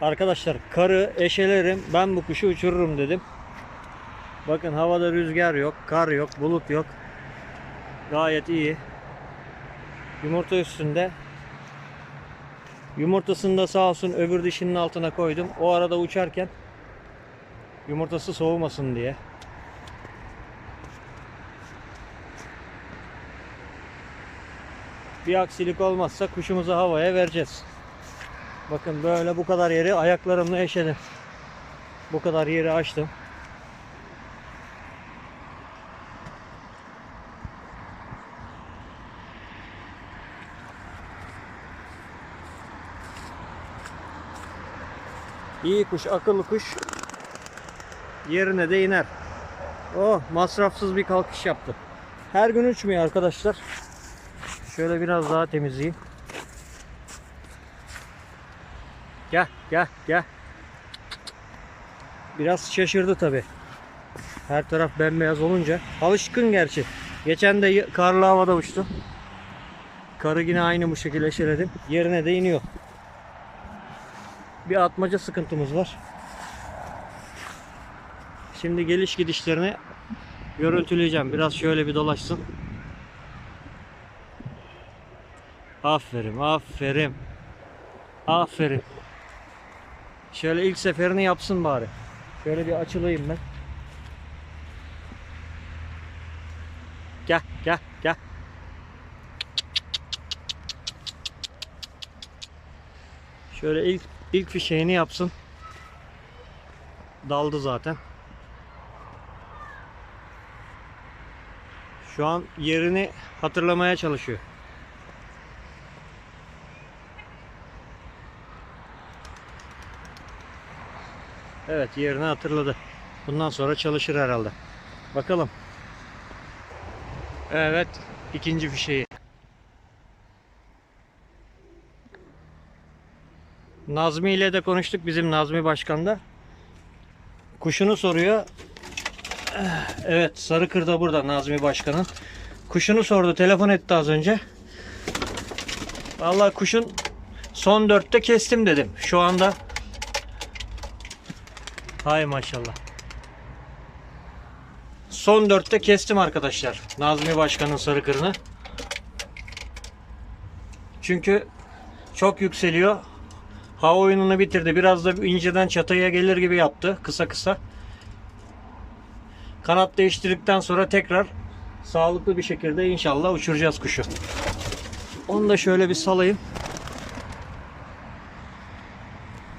Arkadaşlar karı eşelerim ben bu kuşu uçururum dedim. Bakın havada rüzgar yok, kar yok, bulut yok. Gayet iyi. Yumurta üstünde. Yumurtasını da sağ olsun öbür dişinin altına koydum. O arada uçarken yumurtası soğumasın diye. Bir aksilik olmazsa kuşumuzu havaya vereceğiz. Bakın böyle bu kadar yeri ayaklarımla eşedim. Bu kadar yeri açtım. İyi kuş, akıllı kuş. Yerine de iner. Oh, masrafsız bir kalkış yaptı. Her gün uçmuyor arkadaşlar. Şöyle biraz daha temizleyeyim. Gel, gel, gel. Biraz şaşırdı tabi. Her taraf bembeyaz olunca. Alışkın gerçi. Geçen de karlı havada uçtu. Karı yine aynı bu şekilde eşeledim. Yerine de iniyor. Bir atmaca sıkıntımız var. Şimdi geliş gidişlerini görüntüleyeceğim. Biraz şöyle bir dolaşsın. Aferin, aferin. Aferin. Şöyle ilk seferini yapsın bari. Şöyle bir açılayım ben. Gel, gel, gel. Şöyle ilk ilk fişeğini yapsın. Daldı zaten. Şu an yerini hatırlamaya çalışıyor. Evet yerini hatırladı. Bundan sonra çalışır herhalde. Bakalım. Evet ikinci fişeği. Nazmi ile de konuştuk bizim Nazmi Başkan da. Kuşunu soruyor. Evet Sarıkır da burada Nazmi Başkan'ın. Kuşunu sordu telefon etti az önce. Vallahi kuşun son dörtte kestim dedim. Şu anda Hay maşallah. Son dörtte kestim arkadaşlar. Nazmi Başkan'ın sarı kırını. Çünkü çok yükseliyor. Hava oyununu bitirdi. Biraz da inceden çatıya gelir gibi yaptı. Kısa kısa. Kanat değiştirdikten sonra tekrar sağlıklı bir şekilde inşallah uçuracağız kuşu. Onu da şöyle bir salayım.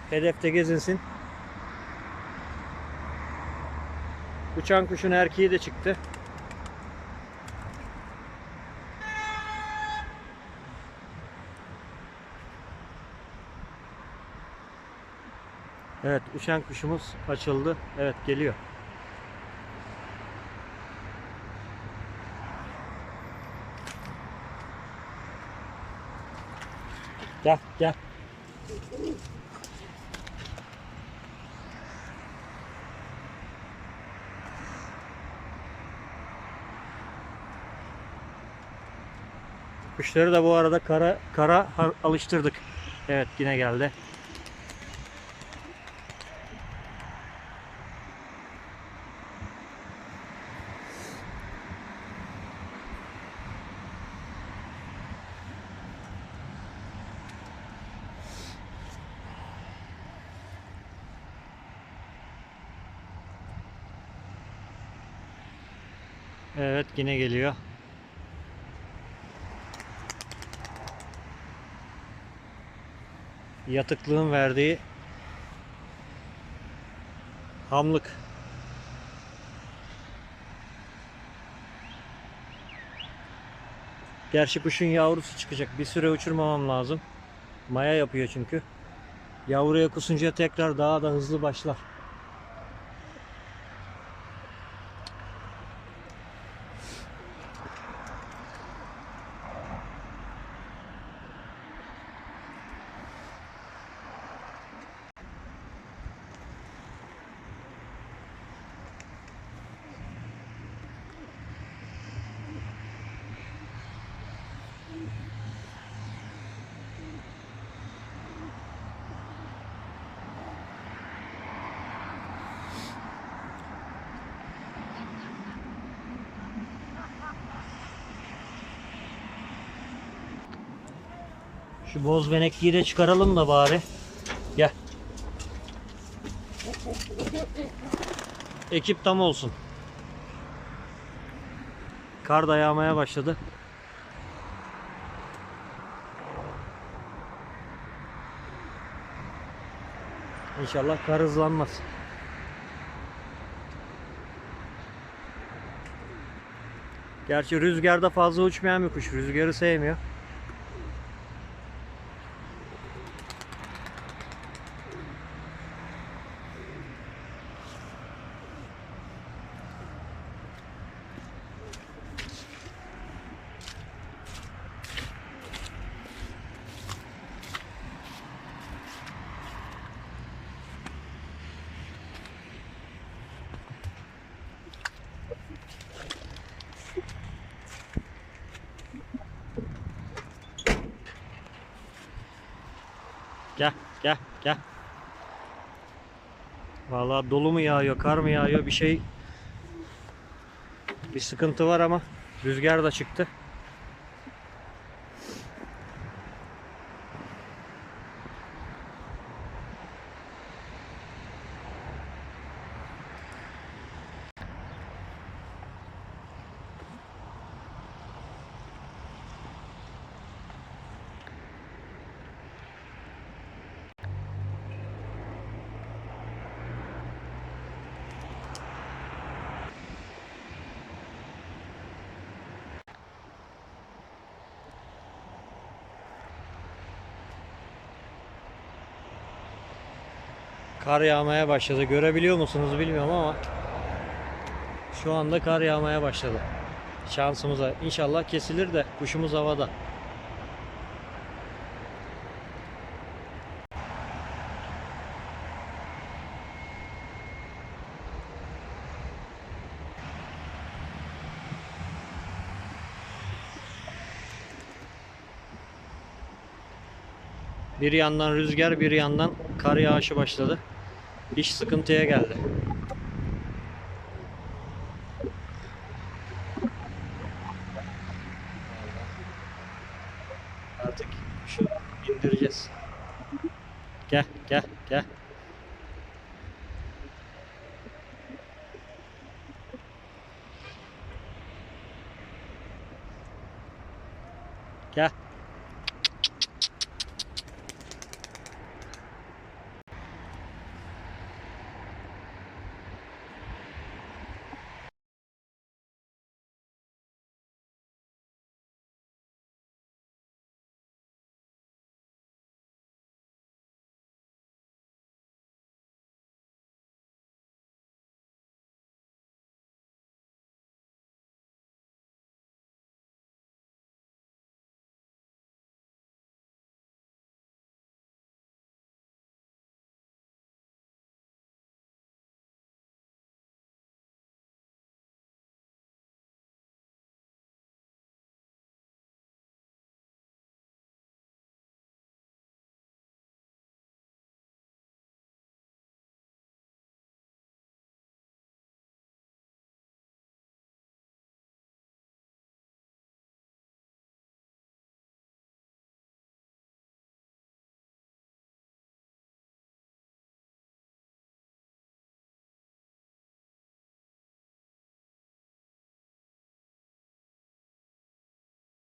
Hedefte gezinsin. Uçan kuşun erkeği de çıktı. Evet uçan kuşumuz açıldı. Evet geliyor. Gel gel. Kuşları da bu arada kara kara alıştırdık. Evet yine geldi. Evet yine geliyor. Yatıklığın verdiği hamlık. Gerçi kuşun yavrusu çıkacak. Bir süre uçurmamam lazım. Maya yapıyor çünkü. Yavruya kusunca tekrar daha da hızlı başlar. Şu boz benekliyi de çıkaralım da bari. Gel. Ekip tam olsun. Kar da yağmaya başladı. İnşallah kar hızlanmaz. Gerçi rüzgarda fazla uçmayan bir kuş. Rüzgarı sevmiyor. Gel, gel, gel. Vallahi dolu mu yağıyor, kar mı yağıyor bir şey bir sıkıntı var ama rüzgar da çıktı. Kar yağmaya başladı. Görebiliyor musunuz bilmiyorum ama şu anda kar yağmaya başladı. Şansımıza. İnşallah kesilir de kuşumuz havada. Bir yandan rüzgar, bir yandan kar yağışı başladı. İş sıkıntıya geldi. Artık şu indireceğiz. Gel, gel, gel. Gel.